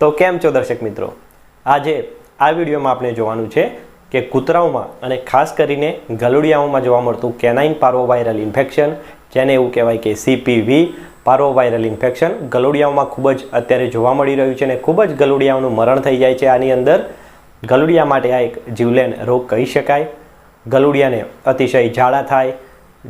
તો કેમ છો દર્શક મિત્રો? આજે આ વિડીયોમાં આપણે જોવાનું છે કે કૂતરાઓમાં અને ખાસ કરીને ગલુડિયાઓમાં જોવા મળતું કેનાઇન પાર્વોવાયરલ ઇન્ફેક્શન, જેને એવું કહેવાય કે સીપીવી પાર્વોવાયરલ ઇન્ફેક્શન, ગલુડિયાઓમાં ખૂબ જ અત્યારે જોવા મળી રહ્યું છે અને ખૂબ જ ગલુડિયાઓનું મરણ થઈ જાય છે. આની અંદર ગલુડિયા માટે આ એક જીવલેણ રોગ કહી શકાય. ગલુડિયાને અતિશય ઝાડા થાય,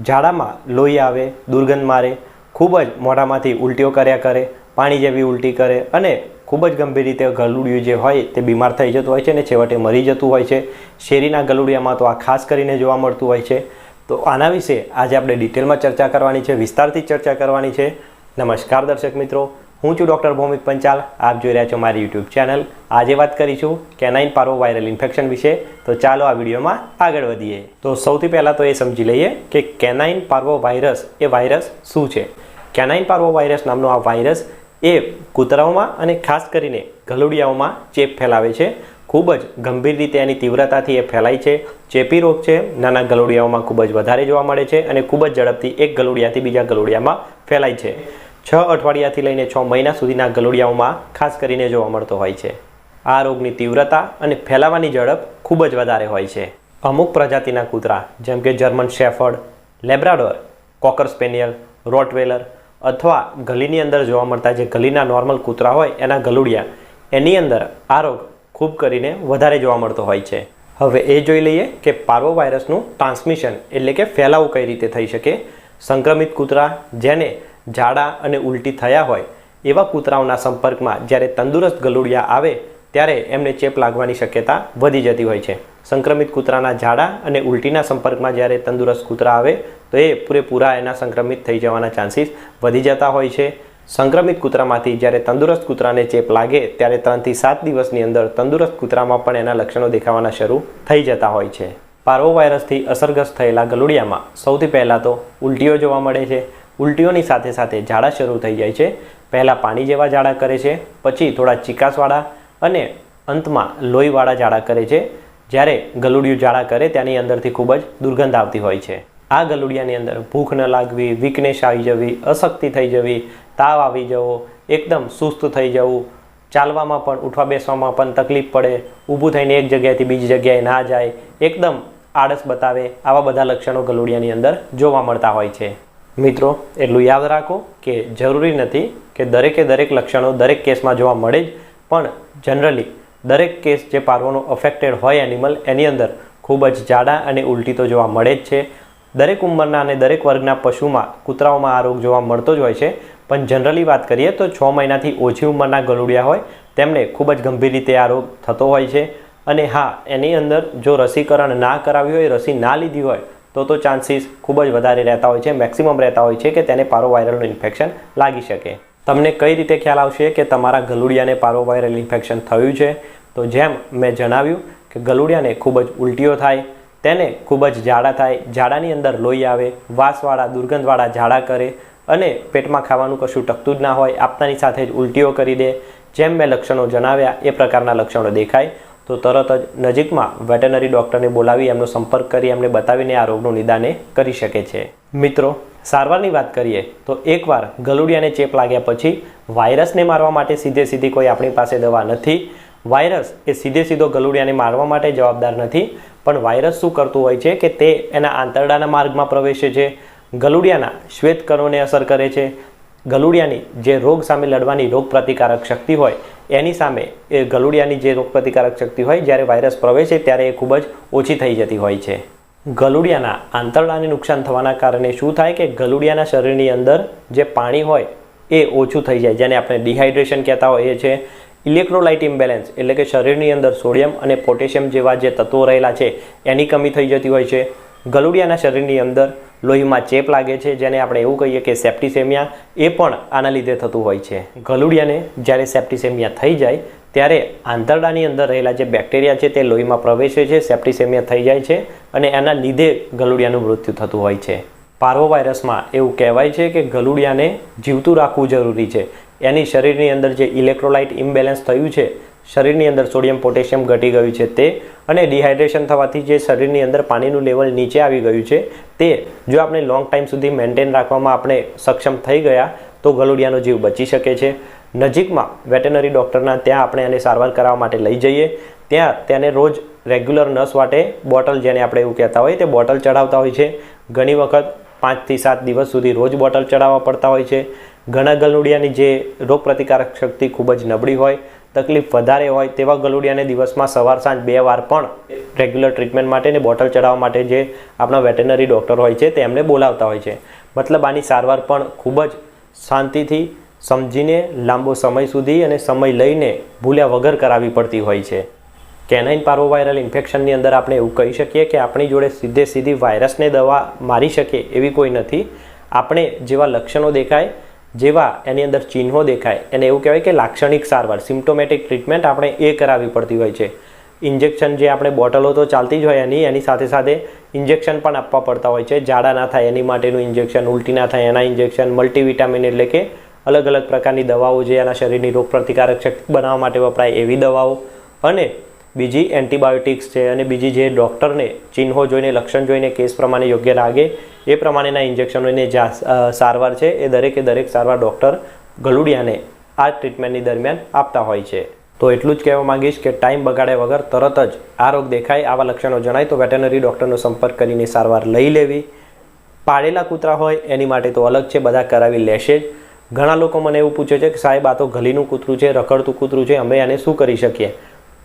ઝાડામાં લોહી આવે, દુર્ગંધ મારે, ખૂબ જ મોઢામાંથી ઉલટીઓ કર્યા કરે, પાણી જેવી ઉલટી કરે અને ખૂબ જ ગંભીર રીતે ગલુડિયું જે હોય તે બીમાર થઈ જતું હોય છે અને છેવટે મરી જતું હોય છે. શેરીના ગલુડિયામાં તો આ ખાસ કરીને જોવા મળતું હોય છે. તો આના વિશે આજે આપણે ડિટેલમાં ચર્ચા કરવાની છે, વિસ્તારથી ચર્ચા કરવાની છે. નમસ્કાર દર્શક મિત્રો, હું છું ડૉક્ટર ભૌમિક પંચાલ. આપ જોઈ રહ્યા છો મારી યુટ્યુબ ચેનલ. આજે વાત કરીશું કેનાઇન પારો વાયરલ ઇન્ફેક્શન વિશે. તો ચાલો આ વિડીયોમાં આગળ વધીએ. તો સૌથી પહેલાં તો એ સમજી લઈએ કે કેનાઇન પાર્વો વાયરસ એ વાયરસ શું છે? કેનાઇન પાર્વો વાયરસ નામનો આ વાયરસ એ કૂતરાઓમાં અને ખાસ કરીને ગલુડિયાઓમાં ચેપ ફેલાવે છે. ખૂબ જ ગંભીર રીતે એની તીવ્રતાથી એ ફેલાય છે. ચેપી રોગ છે, નાના ગલુડિયાઓમાં ખૂબ જ વધારે જોવા મળે છે અને ખૂબ જ ઝડપથી એક ગલુડિયાથી બીજા ગલુડિયામાં ફેલાય છે. છ અઠવાડિયાથી લઈને છ મહિના સુધીના ગલુડિયાઓમાં ખાસ કરીને જોવા મળતો હોય છે. આ રોગની તીવ્રતા અને ફેલાવાની ઝડપ ખૂબ જ વધારે હોય છે. અમુક પ્રજાતિના કૂતરા જેમ કે German shepherd, Labrador, cocker spaniel, Rottweiler અથવા ગલીની અંદર જોવા મળતા જે ગલીના નોર્મલ કૂતરા હોય, એના ગલુડિયા, એની અંદર આ રોગ ખૂબ કરીને વધારે જોવા મળતો હોય છે. હવે એ જોઈ લઈએ કે પાર્વો વાયરસનું ટ્રાન્સમિશન એટલે કે ફેલાવું કઈ રીતે થઈ શકે. સંક્રમિત કૂતરા જેને ઝાડા અને ઉલટી થયા હોય, એવા કૂતરાઓના સંપર્કમાં જ્યારે તંદુરસ્ત ગલુડિયા આવે ત્યારે એમને ચેપ લાગવાની શક્યતા વધી જતી હોય છે. સંક્રમિત કૂતરાના ઝાડા અને ઉલટીના સંપર્કમાં જ્યારે તંદુરસ્ત કૂતરા આવે, તો એ પૂરેપૂરા એના સંક્રમિત થઈ જવાના ચાન્સીસ વધી જતા હોય છે. સંક્રમિત કૂતરામાંથી જ્યારે તંદુરસ્ત કૂતરાને ચેપ લાગે, ત્યારે ત્રણથી સાત દિવસની અંદર તંદુરસ્ત કૂતરામાં પણ એના લક્ષણો દેખાવાના શરૂ થઈ જતા હોય છે. પાર્વો વાયરસથી અસરગ્રસ્ત થયેલા ગલુડિયામાં સૌથી પહેલાં તો ઉલટીઓ જોવા મળે છે. ઉલટીઓની સાથે સાથે ઝાડા શરૂ થઈ જાય છે. પહેલાં પાણી જેવા ઝાડા કરે છે, પછી થોડા ચિકાસવાળા અને અંતમાં લોહીવાળા ઝાડા કરે છે. જ્યારે ગલુડિયું ઝાડા કરે, ત્યાંની અંદરથી ખૂબ જ દુર્ગંધ આવતી હોય છે. આ ગલુડિયાની અંદર ભૂખ ન લાગવી વીકનેસ આવી જવી, અશક્તિ થઈ જવી, તાવ આવી જવો, એકદમ સુસ્ત થઈ જવું, ચાલવામાં પણ, ઉઠવા બેસવામાં પણ તકલીફ પડે, ઊભું થઈને એક જગ્યાએથી બીજી જગ્યાએ ના જાય, એકદમ આળસ બતાવે, આવા બધા લક્ષણો ગલુડિયાની અંદર જોવા મળતા હોય છે. મિત્રો, એટલું યાદ રાખો કે જરૂરી નથી કે દરેકે દરેક લક્ષણો દરેક કેસમાં જોવા મળે જ પણ જનરલી દરેક કેસ જે પારવાનો અફેક્ટેડ હોય એનિમલ એની અંદર ખૂબ જ જાડા અને ઉલટી તો જોવા મળે જ છે. દરેક ઉંમરના અને દરેક વર્ગના પશુમાં, કૂતરાઓમાં આ રોગ જોવા મળતો જ હોય છે. પણ જનરલી વાત કરીએ તો છ મહિનાથી ઓછી ઉંમરના ગલુડિયા હોય, તેમને ખૂબ જ ગંભીર રીતે આ રોગ થતો હોય છે. અને હા, એની અંદર જો રસીકરણ ના કરાવ્યું હોય, રસી ના લીધી હોય, તો તો ચાન્સીસ ખૂબ જ વધારે રહેતા હોય છે. મેક્સિમમ રહેતા હોય છે કે તેને પારો વાયરલનું ઇન્ફેક્શન લાગી શકે. તમને કઈ રીતે ખ્યાલ આવશે કે તમારા ગલુડિયાને પારોવાયરલ ઇન્ફેક્શન થયું છે? તો જેમ મેં જણાવ્યું કે ગલુડિયાને ખૂબ જ ઉલટીઓ થાય, તેને ખૂબ જ ઝાડા થાય ઝાડાની અંદર લોહી આવે, વાસવાળા, દુર્ગંધવાળા ઝાડા કરે અને પેટમાં ખાવાનું કશું ટકતું જ ના હોય, આપતાની સાથે જ ઉલટીઓ કરી દે. જેમ મેં લક્ષણો જણાવ્યા, એ પ્રકારના લક્ષણો દેખાય. તો તરત જ નજીકમાં વેટરનરી ડૉક્ટરને બોલાવી, એમનો સંપર્ક કરી, એમને બતાવીને આ રોગનું નિદાન કરી શકે છે. મિત્રો સારવારની વાત કરીએ, તો એકવાર ગલુડિયાને ચેપ લાગ્યા પછી વાયરસને મારવા માટે સીધે સીધી કોઈ આપણી પાસે દવા નથી. વાયરસ એ સીધે સીધો ગલુડિયાને મારવા માટે જવાબદાર નથી, પણ વાયરસ શું કરતું હોય છે કે તે એના આંતરડાના માર્ગમાં પ્રવેશે છે, ગલુડિયાના શ્વેતકણોને અસર કરે છે. ગલુડિયાની જે રોગ સામે લડવાની રોગ પ્રતિકારક શક્તિ હોય, એની સામે એ ગલુડિયાની જે રોગ પ્રતિકારક શક્તિ હોય, જ્યારે વાયરસ પ્રવેશે ત્યારે એ ખૂબ જ ઓછી થઈ જતી હોય છે. ગલુડિયાના આંતરડાને નુકસાન થવાના કારણે શું થાય કે ગલુડિયાના શરીરની અંદર જે પાણી હોય એ ઓછું થઈ જાય, જેને આપણે ડિહાઇડ્રેશન કહેતા હોઈએ છીએ. ઇલેક્ટ્રોલાઇટ ઇમ્બેલેન્સ એટલે કે શરીરની અંદર સોડિયમ અને પોટેશિયમ જેવા જે તત્વો રહેલા છે, એની કમી થઈ જતી હોય છે. ગલુડિયાના શરીરની અંદર લોહીમાં ચેપ લાગે છે, જેને આપણે એવું કહીએ કે સેપ્ટિસેમિયા એ પણ આના લીધે થતું હોય છે. ગલુડિયાને જ્યારે સેપ્ટિસેમિયા થઈ જાય ત્યારે આંતરડાની અંદર રહેલા જે બેક્ટેરિયા છે તે લોહીમાં પ્રવેશે છે સેપ્ટિસેમિયા થઈ જાય છે અને એના લીધે ગલુડિયાનું મૃત્યુ થતું હોય છે. પાર્વો વાયરસમાં એવું કહેવાય છે કે ગલુડિયાને જીવતું રાખવું જરૂરી છે. એની શરીરની અંદર જે ઇલેક્ટ્રોલાઇટ ઇમ્બેલેન્સ થયું છે, શરીરની અંદર સોડિયમ પોટેશિયમ ઘટી ગયું છે તે અને ડિહાઇડ્રેશન થવાથી જે શરીરની અંદર પાણીનું લેવલ નીચે આવી ગયું છે તે જો આપણે લોંગ ટાઈમ સુધી મેન્ટેન રાખવામાં આપણે સક્ષમ થઈ ગયા તો ગલુડિયાનો જીવ બચી શકે છે. નજીકમાં વેટેનરી ડૉક્ટરના ત્યાં આપણે એને સારવાર કરાવવા માટે લઈ જઈએ. ત્યાં તેને રોજ રેગ્યુલર નસ માટે બોટલ જેને આપણે એવું કહેતા હોય તે બોટલ ચડાવતા હોય છે. ઘણી વખત પાંચથી સાત દિવસ સુધી રોજ બોટલ ચડાવવા પડતા હોય છે. ઘણા ગલુડિયાની જે રોગ પ્રતિકારક શક્તિ ખૂબ જ નબળી હોય, તકલીફ વધારે હોય તેવા ગલુડિયાને દિવસમાં સવાર સાંજ બે વાર પણ રેગ્યુલર ટ્રીટમેન્ટ માટે ને બોટલ ચડાવવા માટે જે આપણા વેટેનરી ડૉક્ટર હોય છે, તેમને બોલાવતા હોય છે. મતલબ આની સારવાર પણ ખૂબ જ શાંતિથી સમજીને લાંબો સમય સુધી અને સમય લઈને ભૂલ્યા વગર કરાવવી પડતી હોય છે. કેનાઇન પાર્વોવાયરલ ઇન્ફેક્શનની અંદર આપણે એવું કહી શકીએ કે આપણી જોડે સીધે સીધી વાયરસને દવા મારી શકે એવી કોઈ નથી. આપણે જેવા લક્ષણો દેખાય, જેવા એની અંદર ચિહ્નો દેખાય, એને એવું કહેવાય કે લાક્ષણિક સારવાર સિમ્ટોમેટિક ટ્રીટમેન્ટ આપણે એ કરાવવી પડતી હોય છે. ઇન્જેક્શન જે આપણે બોટલો તો ચાલતી જ હોય એની એની સાથે સાથે ઇન્જેક્શન પણ આપવા પડતા હોય છે. ઝાડા ના થાય એની માટેનું ઇન્જેક્શન, ઉલટી ના થાય એના ઇન્જેક્શન મલ્ટીવિટામિન એટલે કે અલગ અલગ પ્રકારની દવાઓ જે એના શરીરની રોગ પ્રતિકારક શક્તિ બનાવવા માટે વપરાય એવી દવાઓ. અને બીજી એન્ટીબાયોટિક્સ છે અને બીજી જે ડૉક્ટરને ચિહ્નો જોઈને, લક્ષણ જોઈને કેસ પ્રમાણે યોગ્ય લાગે, એ પ્રમાણેના ઇન્જેક્શનોની જે સારવાર છે. એ દરેકે દરેક સારવાર ડૉક્ટર ગલુડિયાને આ ટ્રીટમેન્ટની દરમિયાન આપતા હોય છે. તો એટલું જ કહેવા માંગીશ કે ટાઈમ બગાડ્યા વગર તરત જ આ રોગ દેખાય, આવા લક્ષણો જણાય, તો વેટેનરી ડૉક્ટરનો સંપર્ક કરીને સારવાર લઈ લેવી. પાળેલા કૂતરા હોય એની માટે તો અલગ છે, બધા કરાવી લેશે જ. ઘણા લોકો મને એવું પૂછે છે કે સાહેબ, આ તો ગલીનું કૂતરું છે, રખડતું કૂતરું છે, અમે એને શું કરી શકીએ?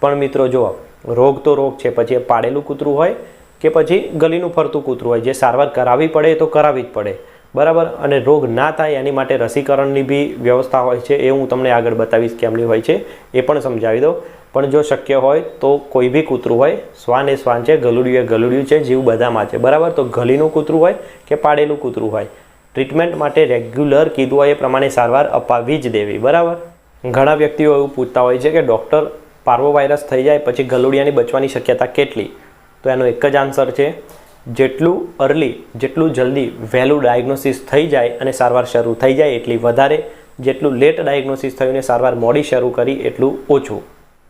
પણ મિત્રો, જુઓ, રોગ તો રોગ છે, પછી એ પાળેલું કૂતરું હોય કે પછી ગલીનું ફરતું કૂતરું હોય, જે સારવાર કરાવવી પડે તો કરાવવી જ પડે. બરાબર? અને રોગ ના થાય એની માટે રસીકરણની બી વ્યવસ્થા હોય છે, એ હું તમને આગળ બતાવીશ કેમની હોય છે, એ પણ સમજાવી દઉં. પણ જો શક્ય હોય તો કોઈ બી કૂતરું હોય, શ્વાન એ શ્વાન છે, ગલુડિયું એ ગલુડિયું છે, જીવ બધામાં છે. બરાબર? તો ગલીનું કૂતરું હોય કે પાડેલું કૂતરું હોય. ટ્રીટમેન્ટ માટે રેગ્યુલર કીધું હોય એ પ્રમાણે સારવાર અપાવી જ દેવી, બરાબર? ઘણા વ્યક્તિઓ એવું પૂછતા હોય છે કે ડૉક્ટર પાર્વો વાયરસ થઈ જાય પછી ગલુડિયાની બચવાની શક્યતા કેટલી? તો એનો એક જ આન્સર છે, જેટલું અર્લી જેટલું જલ્દી વહેલું ડાયગ્નોસિસ થઈ જાય અને સારવાર શરૂ થઈ જાય એટલી વધારે, જેટલું લેટ ડાયગ્નોસિસ થયું ને સારવાર મોડી શરૂ કરી એટલું ઓછું.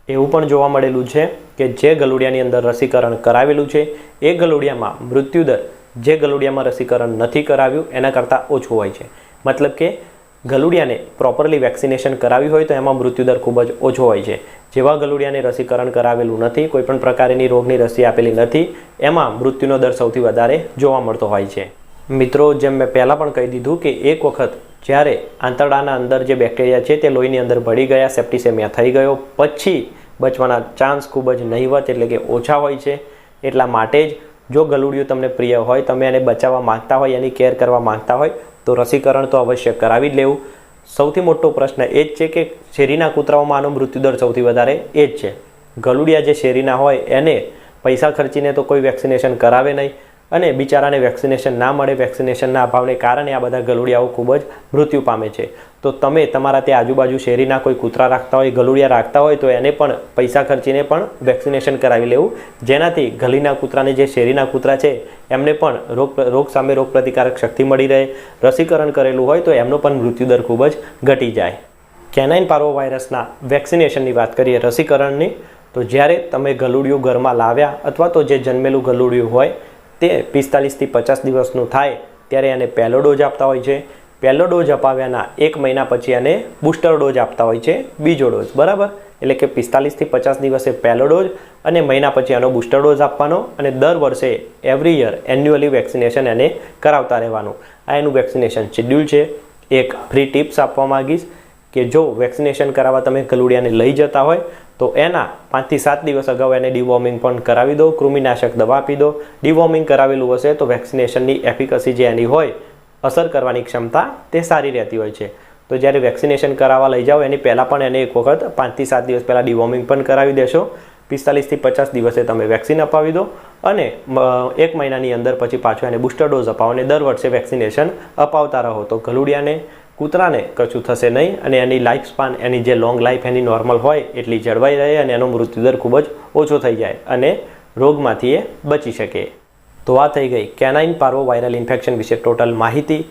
એવું પણ જોવા મળેલું છે કે જે ગલુડિયાની અંદર રસીકરણ કરાવેલું છે, એ ગલુડિયામાં મૃત્યુદર જે ગલુડિયામાં રસીકરણ નથી કરાવ્યું, એના કરતાં ઓછું હોય છે. મતલબ કે ગલુડિયાને પ્રોપરલી વેક્સિનેશન કરાવી હોય તો એમાં મૃત્યુદર ખૂબ જ ઓછો હોય છે. જેવા ગલુડિયાને રસીકરણ કરાવેલું નથી, કોઈપણ પ્રકારની રોગની રસી આપેલી નથી, એમાં મૃત્યુનો દર સૌથી વધારે જોવા મળતો હોય છે. મિત્રો, જેમ મેં પહેલાં પણ કહી દીધું કે એક વખત જ્યારે આંતરડાના અંદર જે બેક્ટેરિયા છે તે લોહીની અંદર ભળી ગયા સેપ્ટિસેમિયા થઈ ગયો, પછી બચવાના ચાન્સ ખૂબ જ નહીવત એટલે કે ઓછા હોય છે. એટલા માટે જ જો ગલુડિયું તમને પ્રિય હોય, તમે એને બચાવવા માંગતા હોય, એની કેર કરવા માંગતા હોય, તો રસીકરણ તો અવશ્ય કરાવી જ લેવું. સૌથી મોટો પ્રશ્ન એ જ છે કે શેરીના કૂતરાઓમાં આનો મૃત્યુદર સૌથી વધારે એ જ છે. ગલુડિયા જે શેરીના હોય, એને પૈસા ખર્ચીને તો કોઈ વેક્સિનેશન કરાવે નહીં. અને બિચારાને વેક્સિનેશન ના મળે, વેક્સિનેશનના અભાવને કારણે આ બધા ગલુડિયાઓ ખૂબ જ મૃત્યુ પામે છે. તો તમે તમારા ત્યાં આજુબાજુ શેરીના કોઈ કૂતરા રાખતા હોય, ગલુડિયા રાખતા હોય, તો એને પણ પૈસા ખર્ચીને પણ વેક્સિનેશન કરાવી લેવું. જેનાથી ગલીના કૂતરાને જે શેરીના કૂતરા છે, એમને પણ રોગ રોગ સામે રોગ પ્રતિકારક શક્તિ મળી રહે. રસીકરણ કરેલું હોય તો એમનો પણ મૃત્યુદર ખૂબ જ ઘટી જાય. કેનાઇન પાર્વો વાયરસના વેક્સિનેશનની વાત કરીએ, રસીકરણની, તો જ્યારે તમે ગલુડિયું ઘરમાં લાવ્યા અથવા તો જે જન્મેલું ગલુડિયું હોય તે પિસ્તાલીસથી પચાસ દિવસનું થાય ત્યારે એને પહેલો ડોઝ આપતા હોય છે. પહેલો ડોઝ અપાવ્યાના એક મહિના પછી એને બુસ્ટર ડોઝ આપતા હોય છે, બીજો ડોઝ. બરાબર? એટલે કે પિસ્તાલીસથી પચાસ દિવસે પહેલો ડોઝ અને મહિના પછી એનો બુસ્ટર ડોઝ આપવાનો અને દર વર્ષે એવરી યર એન્યુઅલી વેક્સિનેશન એને કરાવતા રહેવાનું. આ એનું વેક્સિનેશન શેડ્યુલ છે. એક ફ્રી ટિપ્સ આપવા માગીશ કે જો વેક્સિનેશન કરાવવા તમે ગલુડિયાને લઈ જતા હોય તો એના પાંચથી સાત દિવસ અગાઉ એને ડિવોર્મિંગ પણ કરાવી દો, કૃમિનાશક દવા આપી દો. ડિવોર્મિંગ કરાવેલું હશે તો વેક્સિનેશનની એફિકસી જે એની હોય, અસર કરવાની ક્ષમતા તે સારી રહેતી હોય છે. તો જ્યારે વેક્સિનેશન કરાવવા લઈ જાઓ, એની પહેલાં પણ એને એક વખત પાંચથી સાત દિવસ પહેલાં ડિવોર્મિંગ પણ કરાવી દેશો. પિસ્તાલીસથી પચાસ દિવસે તમે વેક્સિન અપાવી દો અને એક મહિનાની અંદર પછી પાછો એને બુસ્ટર ડોઝ અપાવો અને દર વર્ષે વેક્સિનેશન અપાવતા રહો. તો ગલુડિયાને કૂતરાને કશું થશે નહીં અને એની લાઈફ સ્પાન, એની જે લોંગ લાઈફ, એની નોર્મલ હોય એટલી જળવાઈ રહે અને એનો મૃત્યુદર ખૂબ જ ઓછો થઈ જાય અને રોગમાંથી એ બચી શકે. તો આ થઈ ગઈ કેનાઇન પારવો વાયરલ ઇન્ફેક્શન વિશે ટોટલ માહિતી.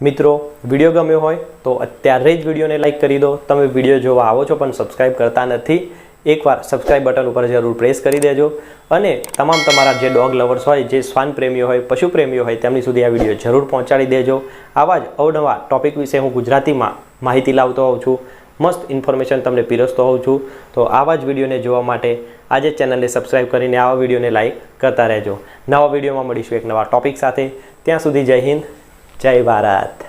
મિત્રો, વીડિયો ગમ્યો હોય તો અત્યારે જ વિડીયોને લાઇક કરી દો. તમે વીડિયો જોવા આવો છો પણ સબસ્ક્રાઈબ કરતા નથી. એકવાર સબસ્ક્રાઇબ બટન ઉપર જરૂર પ્રેસ કરી દેજો. અને તમામ તમારા જે ડોગ લવર્સ હોય, જે શ્વાન પ્રેમીઓ હોય, પશુ પ્રેમીઓ હોય, તેમની સુધી આ વીડિયો જરૂર પહોંચાડી દેજો. આવા જ અવનવા ટોપિક વિશે હું ગુજરાતીમાં માહિતી લાવતો હોઉં છું. મસ્ત ઇન્ફોર્મેશન તમને પીરસતો હોઉં છું. તો આવા જ વિડીયોને જોવા માટે આજે ચેનલને સબસ્ક્રાઇબ કરીને આવા વિડીયોને લાઈક કરતા રહેજો. નવા વિડીયોમાં મળીશું એક નવા ટોપિક સાથે. ત્યાં સુધી જય હિન્દ, જય ભારત.